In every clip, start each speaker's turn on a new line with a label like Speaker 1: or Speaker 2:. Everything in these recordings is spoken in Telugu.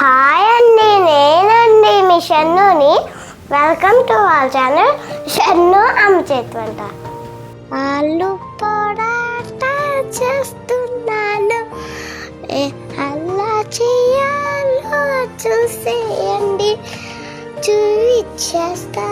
Speaker 1: హాయ్ అండి నేనండి మీ షన్నుని. వెల్కమ్ టు వాల్ ఛానల్ షన్ను అమ్మ చేతి వాళ్ళు ఆలు చేస్తున్నాను. అలా చేయాలో చూసేయండి చూయిచ్చేస్తా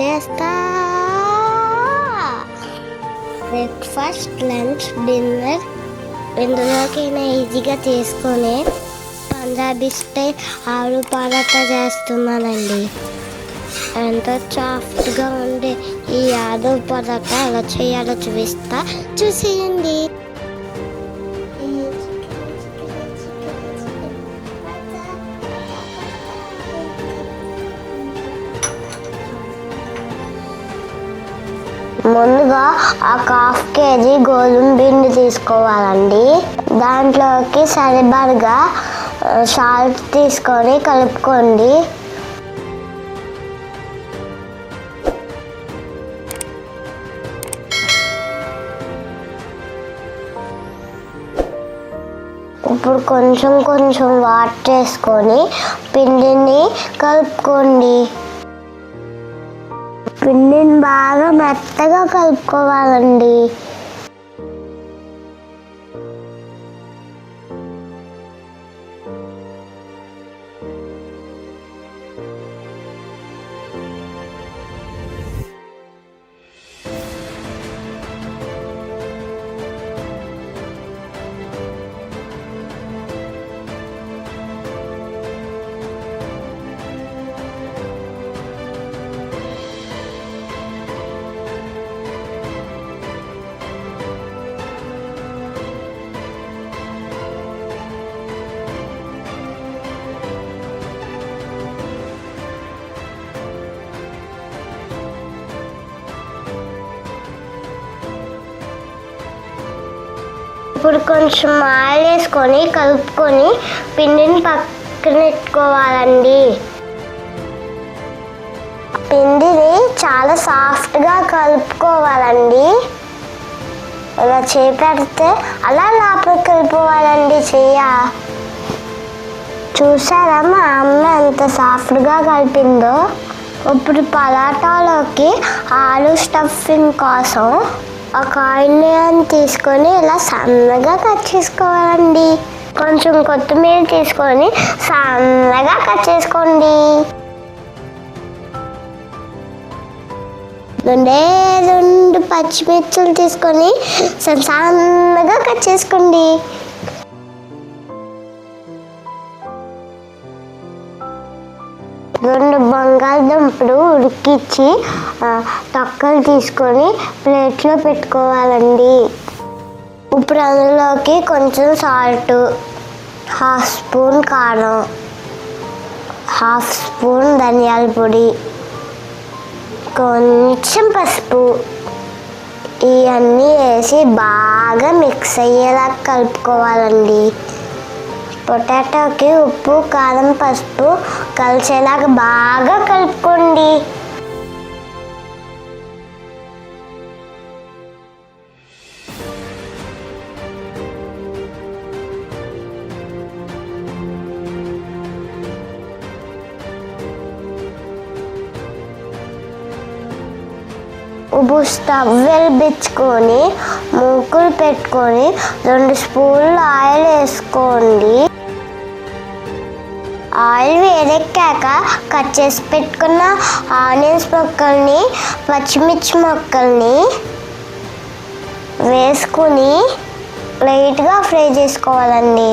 Speaker 1: చేస్తా బ్రేక్ఫాస్ట్ లంచ్ డిన్నర్ ఇందులోకైనా ఈజీగా తీసుకొని పంజాబీ స్టైల్ ఆలు చేస్తున్నానండి ఎంతో సాఫ్ట్గా ఉండే ఈ ఆలు పరాటా ఎలా చేయాలో చూపిస్తా. చూసేయండి. ముందుగా ఒక హాఫ్ కేజీ గోధుమ పిండి తీసుకోవాలండి. దాంట్లోకి సరిపడగా సాల్ట్ తీసుకొని కలుపుకోండి. ఇప్పుడు కొంచెం కొంచెం వాటర్ వేసుకొని పిండిని కలుపుకోండి. పిండిని బాగా మెత్తగా కలుపుకోవాలండి. ఇప్పుడు కొంచెం ఆయిల్ వేసుకొని కలుపుకొని పిండిని పక్కన పెట్టుకోవాలండి. పిండిని చాలా సాఫ్ట్గా కలుపుకోవాలండి. ఇలా చేపెడితే అలా లోపలికి వెళ్ళిపోవాలండి చెయ్య. చూసారా మా అమ్మ ఎంత సాఫ్ట్గా కలిపిందో? ఇప్పుడు పలాటాలోకి ఆలు స్టఫింగ్ కోసం ఒక ఆయిల్ తీసుకొని ఇలా సన్నగా కట్ చేసుకోవాలండి. కొంచెం కొత్తిమీర తీసుకొని సన్నగా కట్ చేసుకోండి. రెండే రెండు పచ్చిమిర్చులు తీసుకొని సన్నగా కట్ చేసుకోండి. రెండు బంగాళదుంపలు ఉడికిచ్చి తొక్కలు తీసుకొని ప్లేట్లో పెట్టుకోవాలండి. ఇప్పుడు అందులోకి కొంచెం సాల్ట్ హాఫ్ స్పూన్ కారం హాఫ్ స్పూన్ ధనియాల పొడి కొంచెం పసుపు. ఇవన్నీ వేసి బాగా మిక్స్ అయ్యేలా కలుపుకోవాలండి. పొటాటోకి ఉప్పు కారం పసుపు కలిసేలాగా బాగా కలుపుకోండి. ఉప్పు స్టవ్ వెలిపించుకొని మూకులు పెట్టుకొని రెండు స్పూన్లు ఆయిల్ వేసుకోండి. ఆయిల్ వేడెక్కాక కట్ చేసి పెట్టుకున్న ఆనియన్స్ మొక్కల్ని పచ్చిమిర్చి మొక్కల్ని వేసుకుని లైట్గా ఫ్రై చేసుకోవాలండి.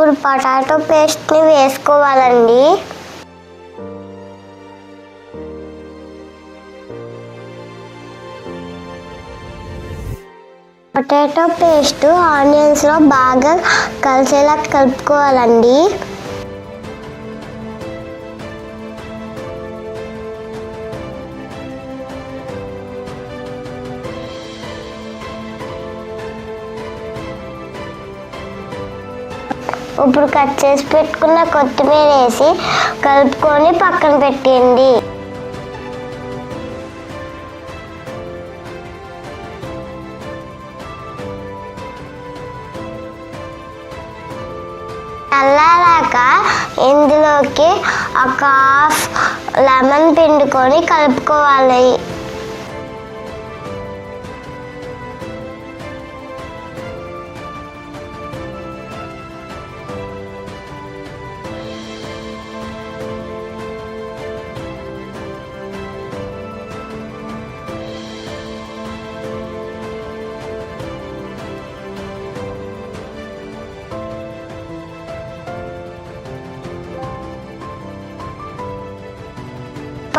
Speaker 1: ఇప్పుడు పొటాటో పేస్ట్ని వేసుకోవాలండి. పొటాటో పేస్ట్ ఆనియన్స్లో బాగా కలిసేలా కలుపుకోవాలండి. ఇప్పుడు కట్ చేసి పెట్టుకున్న కొత్తిమీర వేసి కలుపుకొని పక్కన పెట్టండి చల్లారాక ఇందులోకి ఒక హాఫ్ లెమన్ పిండుకొని కలుపుకోవాలి.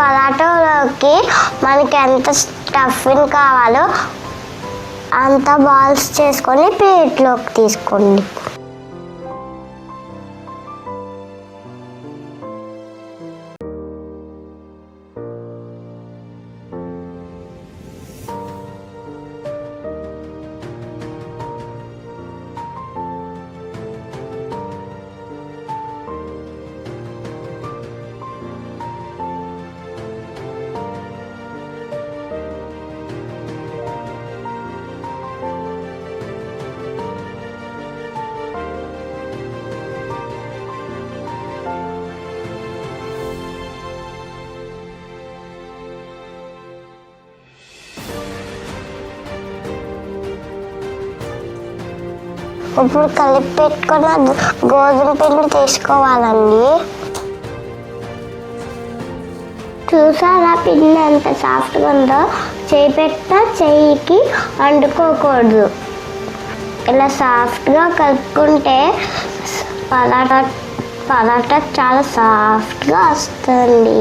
Speaker 1: పలాటోలోకి మనకి ఎంత స్టఫింగ్ కావాలో అంత బాల్స్ చేసుకొని ప్లేట్లోకి తీసుకోండి. ఇప్పుడు కలిపి పెట్టుకున్న గోధుమ పిండి తీసుకోవాలండి. చూసారా పిండి ఎంత సాఫ్ట్గా ఉందో? చేయి పెట్టినా చెయ్యికి అంటుకోకూడదు. ఇలా సాఫ్ట్గా కలుపుకుంటే పరాటా పరాటా చాలా సాఫ్ట్గా వస్తుంది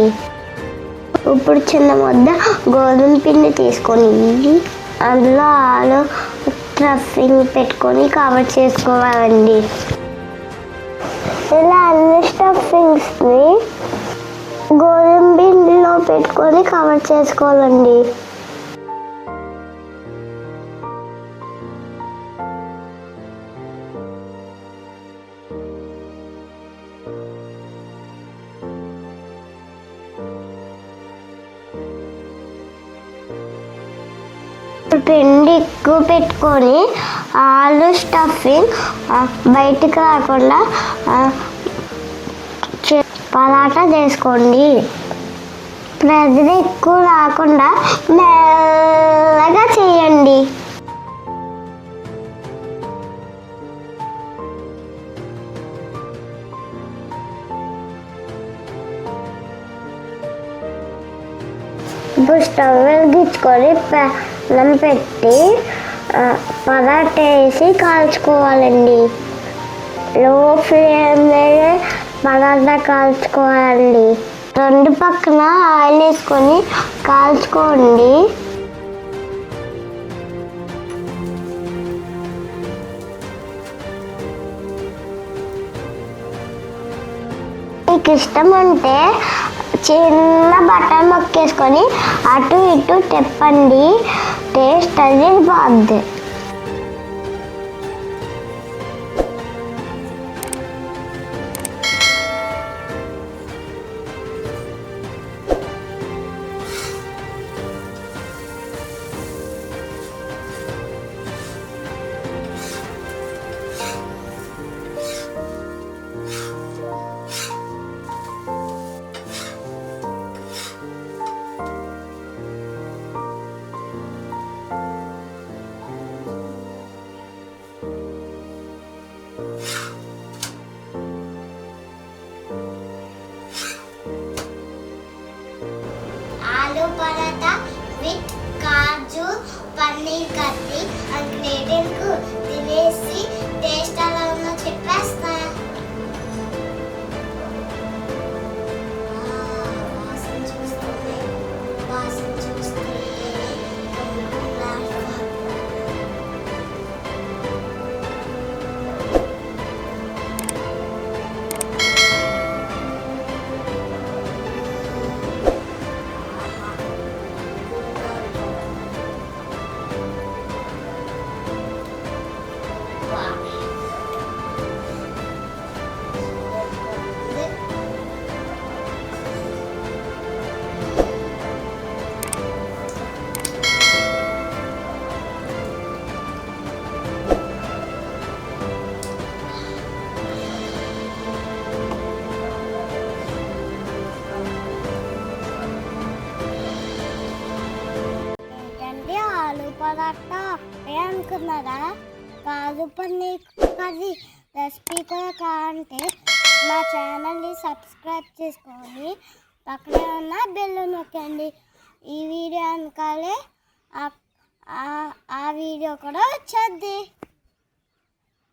Speaker 1: ఇప్పుడు చిన్న ముద్ద గోధుమ పిండి తీసుకొని అందులో ఆలు స్టఫింగ్ పెట్టుకొని కవర్ చేసుకోవాలండి. ఇలా అన్ని స్టఫింగ్స్ని గోధుమ పిండిలో పెట్టుకొని కవర్ చేసుకోవాలండి. ఎక్కువ పెట్టుకొని ఆలు స్టఫింగ్ బయటికి రాకుండా ఆ, పలాటా చేసుకోండి. ప్రెజర్ ఎక్కువ రాకుండా మెల్లగా చేయండి. ఇప్పుడు స్టవ్ వెలిగించుకొని అల్లం పెట్టి ఆ, వేసి కాల్చుకోవాలండి. లో ఫ్లేమ్ పరాట కాల్చుకోవాలండి. రెండు పక్కన ఆయిల్ వేసుకొని కాల్చుకోండి. మీకు ఇష్టం ఉంటే చిన్న బటర్ మొక్కేసుకొని అటు ఇటు తిప్పండి. Taste as it పరాటా అనుకున్నారా కాదు పన్నీర్ కర్రీ రెసిపీ కూడా కావాలంటే మా ఛానల్ని సబ్స్క్రైబ్ చేసుకొని పక్కనే ఉన్న బెల్ నొక్కండి. ఈ వీడియో అనుకాలే ఆ- ఆ- ఆ వీడియో కూడా వచ్చేద్ది.